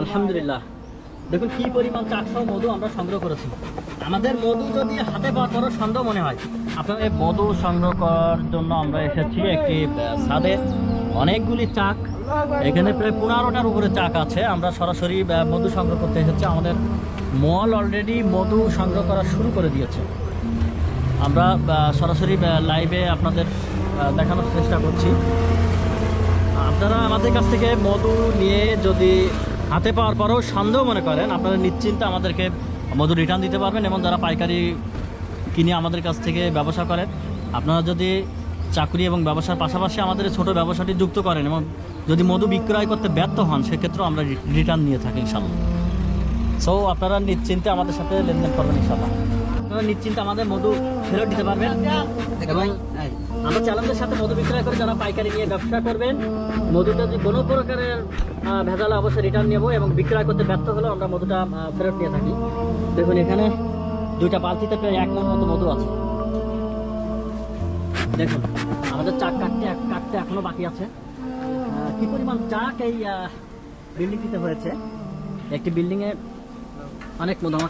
আলহামদুলিল্লাহ। দেখুন, কি পরিমাণ চাকসহ মধু আমরা সংগ্রহ করেছি। আমাদের মধু যদি হাতে পাওয়ার পরও সন্দেহ মনে হয়, আপনার এই মধু সংগ্রহ করার জন্য আমরা এসেছি একটি ছাদে। অনেকগুলি চাক, এখানে প্রায় পনেরোটার উপরে চাক আছে। আমরা সরাসরি মধু সংগ্রহ করতে এসেছি। আমাদের মল অলরেডি মধু সংগ্রহ করা শুরু করে দিয়েছে। আমরা সরাসরি লাইভে আপনাদের দেখানোর চেষ্টা করছি। আপনারা আমাদের কাছ থেকে মধু নিয়ে যদি হাতে পাওয়ার পরেও সন্দেহ মনে করেন, আপনারা নিশ্চিন্তে আমাদেরকে মধু রিটার্ন দিতে পারবেন এবং যারা পাইকারি কিনে আমাদের কাছ থেকে ব্যবসা করেন, আপনারা যদি চাকরি এবং ব্যবসার পাশাপাশি আমাদের ছোট ব্যবসাটি যুক্ত করেন এবং যদি মধু বিক্রয় করতে ব্যর্থ হন, সেক্ষেত্রেও আমরা রিটার্ন নিয়ে থাকি ইনশাল্লাহ সো আপনারা নিশ্চিন্তে আমাদের সাথে লেনদেন করবেন ইনশাল্লাহ আপনারা নিশ্চিন্তে আমাদের মধু ফেরত দিতে পারবেন। এবং আমরা চ্যালেঞ্জের সাথে মধু বিক্রয় করে যারা পাইকারি নিয়ে ব্যবসা করবেন, মধুটা যদি কোনো প্রকারের ভেজালে অবশ্যই রিটার্ন নেব এবং বিক্রয় করতে ব্যর্থ হলেও আমরা মধুটা ফেরত নিয়ে থাকি। দেখুন, এখানে দুইটা বালতিতে প্রায় এক মন মতো মধু আছে। দেখুন, আমাদের চাক কাটতে কাটতে এখনও বাকি আছে। কি পরিমাণ চাক এই বিল্ডিংটিতে হয়েছে। একটি বিল্ডিংয়ে অনেক মধু আমাকে